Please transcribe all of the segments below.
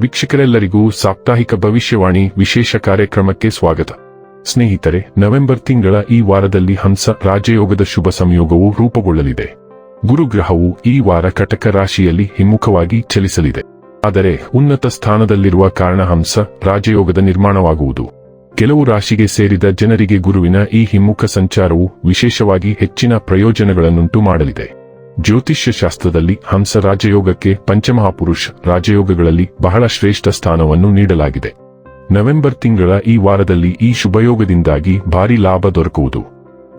ವೀಕ್ಷಕರೆಲ್ಲರಿಗೂ ಸಾಪ್ತಾಹಿಕ ಭವಿಷ್ಯವಾಣಿ ವಿಶೇಷ ಕಾರ್ಯಕ್ರಮಕ್ಕೆ ಸ್ವಾಗತ. ಸ್ನೇಹಿತರೆ, ನವೆಂಬರ್ ತಿಂಗಳ ಈ ವಾರದಲ್ಲಿ ಹಂಸ ರಾಜಯೋಗದ ಶುಭ ಸಂಯೋಗವು ರೂಪುಗೊಳ್ಳಲಿದೆ. ಗುರುಗ್ರಹವು ಈ ವಾರ ಕಟಕ ರಾಶಿಯಲ್ಲಿ ಹಿಮ್ಮುಖವಾಗಿ ಚಲಿಸಲಿದೆ. ಆದರೆ ಉನ್ನತ ಸ್ಥಾನದಲ್ಲಿರುವ ಕಾರಣ ಹಂಸ ರಾಜಯೋಗದ ನಿರ್ಮಾಣವಾಗುವುದು. ಕೆಲವು ರಾಶಿಗೆ ಸೇರಿದ ಜನರಿಗೆ ಗುರುವಿನ ಈ ಹಿಮ್ಮುಖ ಸಂಚಾರವು ವಿಶೇಷವಾಗಿ ಹೆಚ್ಚಿನ ಪ್ರಯೋಜನಗಳನ್ನುಂಟು ಮಾಡಲಿದೆ. ಜ್ಯೋತಿಷ್ಯ ಶಾಸ್ತ್ರದಲ್ಲಿ ಹಂಸ ರಾಜಯೋಗಕ್ಕೆ ಪಂಚಮಹಾಪುರುಷ ರಾಜಯೋಗಗಳಲ್ಲಿ ಬಹಳ ಶ್ರೇಷ್ಠ ಸ್ಥಾನವನ್ನು ನೀಡಲಾಗಿದೆ. ನವೆಂಬರ್ ತಿಂಗಳ ಈ ವಾರದಲ್ಲಿ ಈ ಶುಭಯೋಗದಿಂದಾಗಿ ಭಾರಿ ಲಾಭ ದೊರಕುವುದು.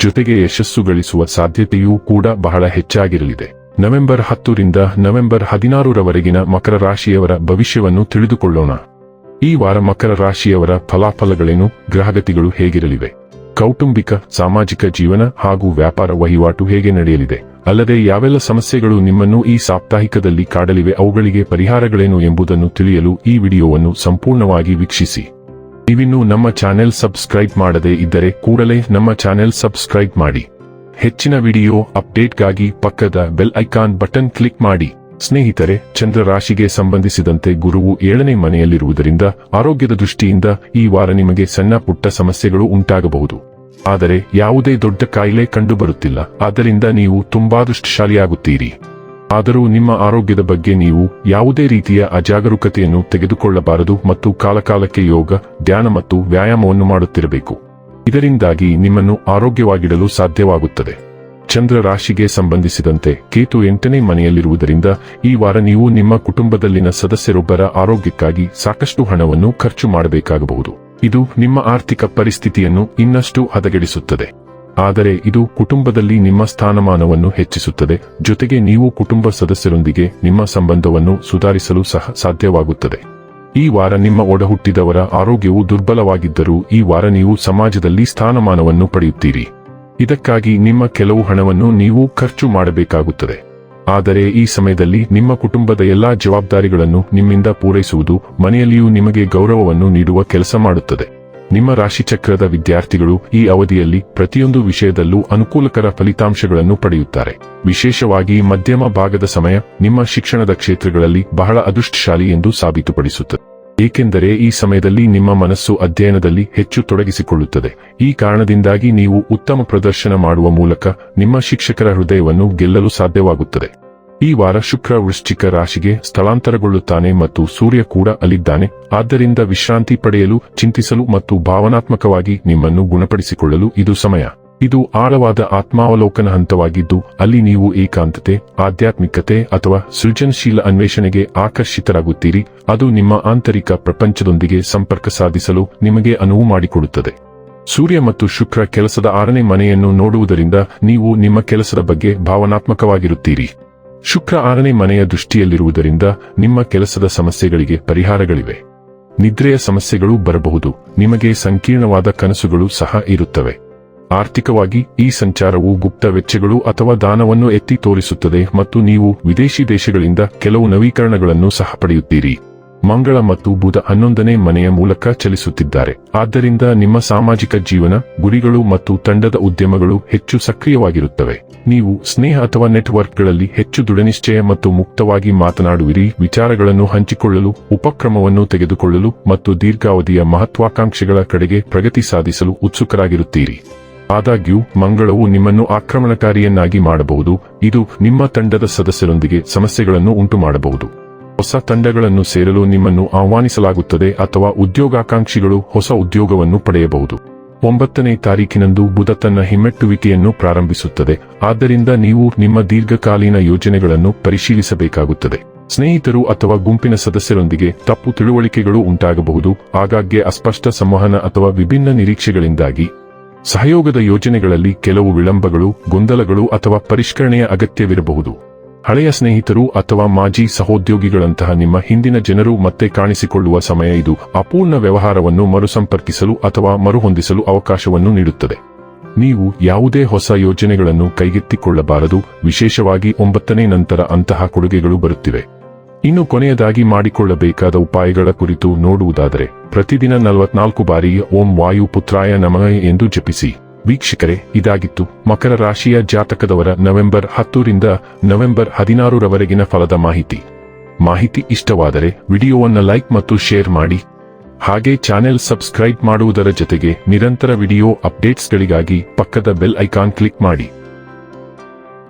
ಜೊತೆಗೆ ಯಶಸ್ಸು ಗಳಿಸುವ ಸಾಧ್ಯತೆಯೂ ಕೂಡ ಬಹಳ ಹೆಚ್ಚಾಗಿರಲಿದೆ. ನವೆಂಬರ್ ಹತ್ತರಿಂದ ನವೆಂಬರ್ ಹದಿನಾರರವರೆಗಿನ ಮಕರ ರಾಶಿಯವರ ಭವಿಷ್ಯವನ್ನು ತಿಳಿದುಕೊಳ್ಳೋಣ. ಈ ವಾರ ಮಕರ ರಾಶಿಯವರ ಫಲಾಫಲಗಳೇನು, ಗ್ರಹಗತಿಗಳು ಹೇಗಿರಲಿವೆ? ಕೌಟುಂಬಿಕ, ಸಾಮಾಜಿಕ ಜೀವನ ಹಾಗೂ ವ್ಯಾಪಾರ ವಹಿವಾಟು ಹೇಗೆ ನಡೆಯಲಿದೆ? ಅಲ್ಲದೆ ಯಾವೆಲ್ಲ ಸಮಸ್ಯೆಗಳು ನಿಮ್ಮನ್ನು ಈ ಸಾಪ್ತಾಹಿಕದಲ್ಲಿ ಕಾಡಲಿವೆ ಅವುಗಳಿಗೆ ಪರಿಹಾರಗಳೇನು ಎಂಬುದನ್ನು ತಿಳಿಯಲು ಈ ವಿಡಿಯೋವನ್ನು ಸಂಪೂರ್ಣವಾಗಿ ವೀಕ್ಷಿಸಿ. ನೀವಿನ್ನೂ ನಮ್ಮ ಚಾನೆಲ್ ಸಬ್ಸ್ಕ್ರೈಬ್ ಮಾಡದೇ ಇದ್ದರೆ ಕೂಡಲೇ ನಮ್ಮ ಚಾನೆಲ್ ಸಬ್ಸ್ಕ್ರೈಬ್ ಮಾಡಿ. ಹೆಚ್ಚಿನ ವಿಡಿಯೋ ಅಪ್ಡೇಟ್ಗಾಗಿ ಪಕ್ಕದ ಬೆಲ್ ಐಕಾನ್ ಬಟನ್ ಕ್ಲಿಕ್ ಮಾಡಿ. ಸ್ನೇಹಿತರೆ ಚಂದ್ರ ರಾಶಿಗೆ ಸಂಬಂಧಿಸಿದಂತೆ ಗುರುವು ಏಳನೇ ಮನೆಯಲ್ಲಿರುವುದರಿಂದ ಆರೋಗ್ಯದ ದೃಷ್ಟಿಯಿಂದ ಈ ವಾರ ನಿಮಗೆ ಸಣ್ಣ ಪುಟ್ಟ ಸಮಸ್ಯೆಗಳು ಉಂಟಾಗಬಹುದು. ಆದರೆ ಯಾವುದೇ ದೊಡ್ಡ ಕಾಯಿಲೆ ಕಂಡುಬರುತ್ತಿಲ್ಲ. ಆದ್ದರಿಂದ ನೀವು ತುಂಬಾ ದುಷ್ಟಶಾಲಿಯಾಗುತ್ತೀರಿ. ಆದರೂ ನಿಮ್ಮ ಆರೋಗ್ಯದ ಬಗ್ಗೆ ನೀವು ಯಾವುದೇ ರೀತಿಯ ಅಜಾಗರೂಕತೆಯನ್ನು ತೆಗೆದುಕೊಳ್ಳಬಾರದು ಮತ್ತು ಕಾಲಕಾಲಕ್ಕೆ ಯೋಗ, ಧ್ಯಾನ ಮತ್ತು ವ್ಯಾಯಾಮವನ್ನು ಮಾಡುತ್ತಿರಬೇಕು. ಇದರಿಂದಾಗಿ ನಿಮ್ಮನ್ನು ಆರೋಗ್ಯವಾಗಿಡಲು ಸಾಧ್ಯವಾಗುತ್ತದೆ. ಚಂದ್ರ ರಾಶಿಗೆ ಸಂಬಂಧಿಸಿದಂತೆ ಕೇತು ಎಂಟನೇ ಮನೆಯಲ್ಲಿರುವುದರಿಂದ ಈ ವಾರ ನೀವು ನಿಮ್ಮ ಕುಟುಂಬದಲ್ಲಿನ ಸದಸ್ಯರೊಬ್ಬರ ಆರೋಗ್ಯಕ್ಕಾಗಿ ಸಾಕಷ್ಟು ಹಣವನ್ನು ಖರ್ಚು ಮಾಡಬೇಕಾಗಬಹುದು. ಇದು ನಿಮ್ಮ ಆರ್ಥಿಕ ಪರಿಸ್ಥಿತಿಯನ್ನು ಇನ್ನಷ್ಟು ಹದಗೆಡಿಸುತ್ತದೆ. ಆದರೆ ಇದು ಕುಟುಂಬದಲ್ಲಿ ನಿಮ್ಮ ಸ್ಥಾನಮಾನವನ್ನು ಹೆಚ್ಚಿಸುತ್ತದೆ, ಜೊತೆಗೆ ನೀವು ಕುಟುಂಬ ಸದಸ್ಯರೊಂದಿಗೆ ನಿಮ್ಮ ಸಂಬಂಧವನ್ನು ಸುಧಾರಿಸಲು ಸಹ ಸಾಧ್ಯವಾಗುತ್ತದೆ. ಈ ವಾರ ನಿಮ್ಮ ಒಡಹುಟ್ಟಿದವರ ಆರೋಗ್ಯವು ದುರ್ಬಲವಾಗಿದ್ದರೂ ಈ ವಾರ ನೀವು ಸಮಾಜದಲ್ಲಿ ಸ್ಥಾನಮಾನವನ್ನು ಪಡೆಯುತ್ತೀರಿ. ಇದಕ್ಕಾಗಿ ನಿಮ್ಮ ಕೆಲವು ಹಣವನ್ನು ನೀವು ಖರ್ಚು ಮಾಡಬೇಕಾಗುತ್ತದೆ. ಆದರೆ ಈ ಸಮಯದಲ್ಲಿ ನಿಮ್ಮ ಕುಟುಂಬದ ಎಲ್ಲಾ ಜವಾಬ್ದಾರಿಗಳನ್ನು ನಿಮ್ಮಿಂದ ಪೂರೈಸುವುದು ಮನೆಯಲ್ಲಿಯೂ ನಿಮಗೆ ಗೌರವವನ್ನು ನೀಡುವ ಕೆಲಸ ಮಾಡುತ್ತದೆ. ನಿಮ್ಮ ರಾಶಿಚಕ್ರದ ವಿದ್ಯಾರ್ಥಿಗಳು ಈ ಅವಧಿಯಲ್ಲಿ ಪ್ರತಿಯೊಂದು ವಿಷಯದಲ್ಲೂ ಅನುಕೂಲಕರ ಫಲಿತಾಂಶಗಳನ್ನು ಪಡೆಯುತ್ತಾರೆ. ವಿಶೇಷವಾಗಿ ಮಧ್ಯಮ ಭಾಗದ ಸಮಯ ನಿಮ್ಮ ಶಿಕ್ಷಣದ ಕ್ಷೇತ್ರಗಳಲ್ಲಿ ಬಹಳ ಅದೃಷ್ಟಶಾಲಿ ಎಂದು ಸಾಬೀತುಪಡಿಸುತ್ತದೆ. ಏಕೆಂದರೆ ಈ ಸಮಯದಲ್ಲಿ ನಿಮ್ಮ ಮನಸ್ಸು ಅಧ್ಯಯನದಲ್ಲಿ ಹೆಚ್ಚು ತೊಡಗಿಸಿಕೊಳ್ಳುತ್ತದೆ. ಈ ಕಾರಣದಿಂದಾಗಿ ನೀವು ಉತ್ತಮ ಪ್ರದರ್ಶನ ಮಾಡುವ ಮೂಲಕ ನಿಮ್ಮ ಶಿಕ್ಷಕರ ಹೃದಯವನ್ನು ಗೆಲ್ಲಲು ಸಾಧ್ಯವಾಗುತ್ತದೆ. ಈ ವಾರ ಶುಕ್ರ ವೃಶ್ಚಿಕ ರಾಶಿಗೆ ಸ್ಥಳಾಂತರಗೊಳ್ಳುತ್ತಾನೆ ಮತ್ತು ಸೂರ್ಯ ಕೂಡ ಅಲ್ಲಿದ್ದಾನೆ. ಆದ್ದರಿಂದ ವಿಶ್ರಾಂತಿ ಪಡೆಯಲು ಚಿಂತಿಸಲು ಮತ್ತು ಭಾವನಾತ್ಮಕವಾಗಿ ನಿಮ್ಮನ್ನು ಗುಣಪಡಿಸಿಕೊಳ್ಳಲು ಇದು ಸಮಯ. ಇದು ಆಳವಾದ ಆತ್ಮಾವಲೋಕನ ಹಂತವಾಗಿದ್ದು, ಅಲ್ಲಿ ನೀವು ಏಕಾಂತತೆ, ಆಧ್ಯಾತ್ಮಿಕತೆ ಅಥವಾ ಸೃಜನಶೀಲ ಅನ್ವೇಷಣೆಗೆ ಆಕರ್ಷಿತರಾಗುತ್ತೀರಿ. ಅದು ನಿಮ್ಮ ಆಂತರಿಕ ಪ್ರಪಂಚದೊಂದಿಗೆ ಸಂಪರ್ಕ ಸಾಧಿಸಲು ನಿಮಗೆ ಅನುವು ಮಾಡಿಕೊಡುತ್ತದೆ. ಸೂರ್ಯ ಮತ್ತು ಶುಕ್ರ ಕೆಲಸದ ಆರನೇ ಮನೆಯನ್ನು ನೋಡುವುದರಿಂದ ನೀವು ನಿಮ್ಮ ಕೆಲಸದ ಬಗ್ಗೆ ಭಾವನಾತ್ಮಕವಾಗಿರುತ್ತೀರಿ. ಶುಕ್ರ ಆರನೇ ಮನೆಯ ದೃಷ್ಟಿಯಲ್ಲಿರುವುದರಿಂದ ನಿಮ್ಮ ಕೆಲಸದ ಸಮಸ್ಯೆಗಳಿಗೆ ಪರಿಹಾರಗಳಿವೆ. ನಿದ್ರೆಯ ಸಮಸ್ಯೆಗಳು ಬರಬಹುದು. ನಿಮಗೆ ಸಂಕೀರ್ಣವಾದ ಕನಸುಗಳು ಸಹ ಇರುತ್ತವೆ. ಆರ್ಥಿಕವಾಗಿ ಈ ಸಂಚಾರವು ಗುಪ್ತ ವೆಚ್ಚಗಳು ಅಥವಾ ದಾನವನ್ನು ಎತ್ತಿ ತೋರಿಸುತ್ತದೆ ಮತ್ತು ನೀವು ವಿದೇಶಿ ದೇಶಗಳಿಂದ ಕೆಲವು ನವೀಕರಣಗಳನ್ನು ಸಹ ಪಡೆಯುತ್ತೀರಿ. ಮಂಗಳ ಮತ್ತು ಬುಧ ಹನ್ನೊಂದನೇ ಮನೆಯ ಮೂಲಕ ಚಲಿಸುತ್ತಿದ್ದಾರೆ. ಆದ್ದರಿಂದ ನಿಮ್ಮ ಸಾಮಾಜಿಕ ಜೀವನ, ಗುರಿಗಳು ಮತ್ತು ತಂಡದ ಉದ್ಯಮಗಳು ಹೆಚ್ಚು ಸಕ್ರಿಯವಾಗಿರುತ್ತವೆ. ನೀವು ಸ್ನೇಹ ಅಥವಾ ನೆಟ್ವರ್ಕ್ಗಳಲ್ಲಿ ಹೆಚ್ಚು ದೃಢನಿಶ್ಚಯ ಮತ್ತು ಮುಕ್ತವಾಗಿ ಮಾತನಾಡುವಿರಿ. ವಿಚಾರಗಳನ್ನು ಹಂಚಿಕೊಳ್ಳಲು, ಉಪಕ್ರಮವನ್ನು ತೆಗೆದುಕೊಳ್ಳಲು ಮತ್ತು ದೀರ್ಘಾವಧಿಯ ಮಹತ್ವಾಕಾಂಕ್ಷೆಗಳ ಕಡೆಗೆ ಪ್ರಗತಿ ಸಾಧಿಸಲು ಉತ್ಸುಕರಾಗಿರುತ್ತೀರಿ. ಆದಾಗ್ಯೂ, ಮಂಗಳವು ನಿಮ್ಮನ್ನು ಆಕ್ರಮಣಕಾರಿಯನ್ನಾಗಿ ಮಾಡಬಹುದು. ಇದು ನಿಮ್ಮ ತಂಡದ ಸದಸ್ಯರೊಂದಿಗೆ ಸಮಸ್ಯೆಗಳನ್ನು ಉಂಟುಮಾಡಬಹುದು. ಹೊಸ ತಂಡಗಳನ್ನು ಸೇರಲು ನಿಮ್ಮನ್ನು ಆಹ್ವಾನಿಸಲಾಗುತ್ತದೆ ಅಥವಾ ಉದ್ಯೋಗಾಕಾಂಕ್ಷಿಗಳು ಹೊಸ ಉದ್ಯೋಗವನ್ನು ಪಡೆಯಬಹುದು. ಒಂಬತ್ತನೇ ತಾರೀಕಿನಂದು ಬುಧ ತನ್ನ ಹಿಮ್ಮೆಟ್ಟುವಿಕೆಯನ್ನು ಪ್ರಾರಂಭಿಸುತ್ತದೆ. ಆದ್ದರಿಂದ ನೀವು ನಿಮ್ಮ ದೀರ್ಘಕಾಲೀನ ಯೋಜನೆಗಳನ್ನು ಪರಿಶೀಲಿಸಬೇಕಾಗುತ್ತದೆ. ಸ್ನೇಹಿತರು ಅಥವಾ ಗುಂಪಿನ ಸದಸ್ಯರೊಂದಿಗೆ ತಪ್ಪು ತಿಳುವಳಿಕೆಗಳು ಉಂಟಾಗಬಹುದು. ಆಗಾಗ್ಗೆ ಅಸ್ಪಷ್ಟ ಸಂವಹನ ಅಥವಾ ವಿಭಿನ್ನ ನಿರೀಕ್ಷೆಗಳಿಂದಾಗಿ ಸಹಯೋಗದ ಯೋಜನೆಗಳಲ್ಲಿ ಕೆಲವು ವಿಳಂಬಗಳು, ಗೊಂದಲಗಳು ಅಥವಾ ಪರಿಷ್ಕರಣೆಯ ಅಗತ್ಯವಿರಬಹುದು. ಹಳೆಯ ಸ್ನೇಹಿತರು ಅಥವಾ ಮಾಜಿ ಸಹೋದ್ಯೋಗಿಗಳಂತಹ ನಿಮ್ಮ ಹಿಂದಿನ ಜನರು ಮತ್ತೆ ಕಾಣಿಸಿಕೊಳ್ಳುವ ಸಮಯ ಇದು ಅಪೂರ್ಣ ವ್ಯವಹಾರವನ್ನು ಮರುಸಂಪರ್ಕಿಸಲು ಅಥವಾ ಮರುಹೊಂದಿಸಲು ಅವಕಾಶವನ್ನು ನೀಡುತ್ತದೆ. ನೀವು ಯಾವುದೇ ಹೊಸ ಯೋಜನೆಗಳನ್ನು ಕೈಗೆತ್ತಿಕೊಳ್ಳಬಾರದು. ವಿಶೇಷವಾಗಿ ಒಂಬತ್ತನೇ ನಂತರ ಅಂತಹ ಕೊಡುಗೆಗಳು ಬರುತ್ತಿವೆ. ಇನ್ನು ಕೊನೆಯದಾಗಿ ಮಾಡಿಕೊಳ್ಳಬೇಕಾದ ಉಪಾಯಗಳ ಕುರಿತು ನೋಡುವುದಾದರೆ, ಪ್ರತಿದಿನ ನಲವತ್ನಾಲ್ಕು ಬಾರಿ ಓಂ ವಾಯು ಪುತ್ರಾಯ ನಮಃ ಎಂದು ಜಪಿಸಿ. ವೀಕ್ಷಕರೇ, ಇದಾಗಿತ್ತು ಮಕರ ರಾಶಿಯ ಜಾತಕದವರ ನವೆಂಬರ್ ಹತ್ತರಿಂದ ನವೆಂಬರ್ ಹದಿನಾರರವರೆಗಿನ ಫಲದ ಮಾಹಿತಿ. ಮಾಹಿತಿ ಇಷ್ಟವಾದರೆ ವಿಡಿಯೋವನ್ನು ಲೈಕ್ ಮತ್ತು ಶೇರ್ ಮಾಡಿ. ಹಾಗೆ ಚಾನೆಲ್ ಸಬ್ಸ್ಕ್ರೈಬ್ ಮಾಡುವುದರ ಜೊತೆಗೆ ನಿರಂತರ ವಿಡಿಯೋ ಅಪ್ಡೇಟ್ಸ್ಗಳಿಗಾಗಿ ಪಕ್ಕದ ಬೆಲ್ ಐಕಾನ್ ಕ್ಲಿಕ್ ಮಾಡಿ.